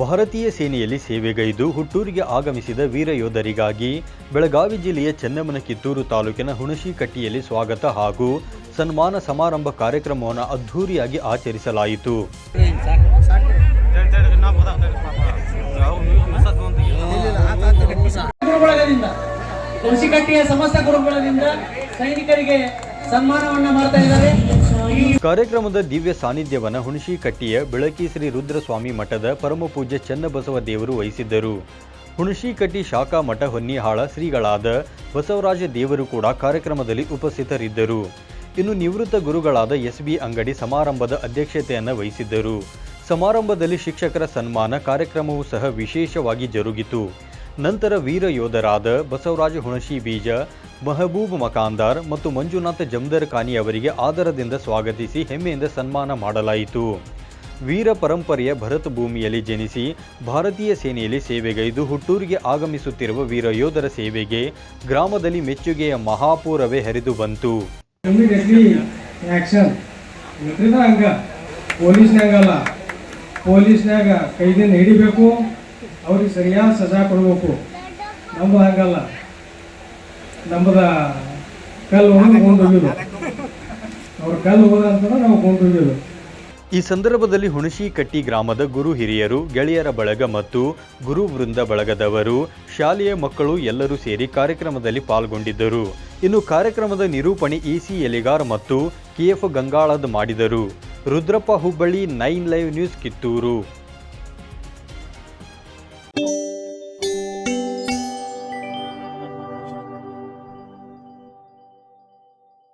ಭಾರತೀಯ ಸೇನೆಯಲ್ಲಿ ಸೇವೆಗೈದು ಹುಟ್ಟೂರಿಗೆ ಆಗಮಿಸಿದ ವೀರ ಯೋಧರಿಗಾಗಿ ಬೆಳಗಾವಿ ಜಿಲ್ಲೆಯ ಚೆನ್ನಮ್ಮನ ಕಿತ್ತೂರು ತಾಲೂಕಿನ ಹುಣಶಿಕಟ್ಟಿಯಲ್ಲಿ ಸ್ವಾಗತ ಹಾಗೂ ಸನ್ಮಾನ ಸಮಾರಂಭ ಕಾರ್ಯಕ್ರಮವನ್ನು ಅದ್ಧೂರಿಯಾಗಿ ಆಚರಿಸಲಾಯಿತು. ಸಮಸ್ತ ಸೈನಿಕರಿಗೆ ಸನ್ಮಾನವನ್ನು ಮಾಡ್ತಾ ಇದ್ದಾರೆ. ಕಾರ್ಯಕ್ರಮದ ದಿವ್ಯ ಸಾನ್ನಿಧ್ಯವನ್ನು ಹುಣಶಿಕಟ್ಟಿಯ ಬೆಳಕಿ ಶ್ರೀ ರುದ್ರಸ್ವಾಮಿ ಮಠದ ಪರಮಪೂಜ್ಯ ಚನ್ನಬಸವ ದೇವರು ವಹಿಸಿದ್ದರು. ಹುಣಶಿಕಟ್ಟಿ ಶಾಖಾ ಮಠ ಹೊನ್ನಿಹಾಳ ಶ್ರೀಗಳಾದ ಬಸವರಾಜ ದೇವರು ಕೂಡ ಕಾರ್ಯಕ್ರಮದಲ್ಲಿ ಉಪಸ್ಥಿತರಿದ್ದರು. ಇನ್ನು ನಿವೃತ್ತ ಗುರುಗಳಾದ ಎಸ್ ಬಿ ಅಂಗಡಿ ಸಮಾರಂಭದ ಅಧ್ಯಕ್ಷತೆಯನ್ನು ವಹಿಸಿದ್ದರು. ಸಮಾರಂಭದಲ್ಲಿ ಶಿಕ್ಷಕರ ಸನ್ಮಾನ ಕಾರ್ಯಕ್ರಮವೂ ಸಹ ವಿಶೇಷವಾಗಿ ಜರುಗಿತು. ನಂತರ ವೀರ ಯೋಧರಾದ ಬಸವರಾಜ ಹುಣಶಿ ಬೀಜ, ಮಹಬೂಬ್ ಮಕಾಂದಾರ್ ಮತ್ತು ಮಂಜುನಾಥ ಜಮದರ್ ಖಾನಿ ಅವರಿಗೆ ಆದರದಿಂದ ಸ್ವಾಗತಿಸಿ ಹೆಮ್ಮೆಯಿಂದ ಸನ್ಮಾನ ಮಾಡಲಾಯಿತು. ವೀರ ಪರಂಪರೆಯ ಭರತ ಭೂಮಿಯಲ್ಲಿ ಜನಿಸಿ ಭಾರತೀಯ ಸೇನೆಯಲ್ಲಿ ಸೇವೆಗೈದು ಹುಟ್ಟೂರಿಗೆ ಆಗಮಿಸುತ್ತಿರುವ ವೀರ ಯೋಧರ ಸೇವೆಗೆ ಗ್ರಾಮದಲ್ಲಿ ಮೆಚ್ಚುಗೆಯ ಮಹಾಪೂರವೇ ಹರಿದು ಬಂತು. ಪೊಲೀಸ್ನಾಗ ಕೈದಿನ ಹಿಡಿಬೇಕು. ಅವ್ರಿಗೆ ಸರಿಯಾದ ಸಜಾ ಕೊಡ್ಬೇಕು. ನಮ್ದು ಹಂಗಲ್ಲ. ನಮ್ಮದ ಕಲ್ಲು ಕೊಂಡೋಗಿದ್ದು ಅವ್ರ ಕಲ್ಲು ಹೋದಂತಂದ್ರೆ ನಾವು ಕೊಂಡೋಗಿದ್ದು ಈ ಸಂದರ್ಭದಲ್ಲಿ ಹುಣಶಿಕಟ್ಟಿ ಗ್ರಾಮದ ಗುರು ಹಿರಿಯರು, ಗೆಳೆಯರ ಬಳಗ ಮತ್ತು ಗುರು ವೃಂದ ಬಳಗದವರು, ಶಾಲೆಯ ಮಕ್ಕಳು ಎಲ್ಲರೂ ಸೇರಿ ಕಾರ್ಯಕ್ರಮದಲ್ಲಿ ಪಾಲ್ಗೊಂಡಿದ್ದರು. ಇನ್ನು ಕಾರ್ಯಕ್ರಮದ ನಿರೂಪಣೆ ಇಸಿ ಎಲಿಗಾರ್ ಮತ್ತು ಕೆಎಫ್ ಗಂಗಾಳದ್ ಮಾಡಿದರು. Rudrappa Hubballi nine live news Kittur.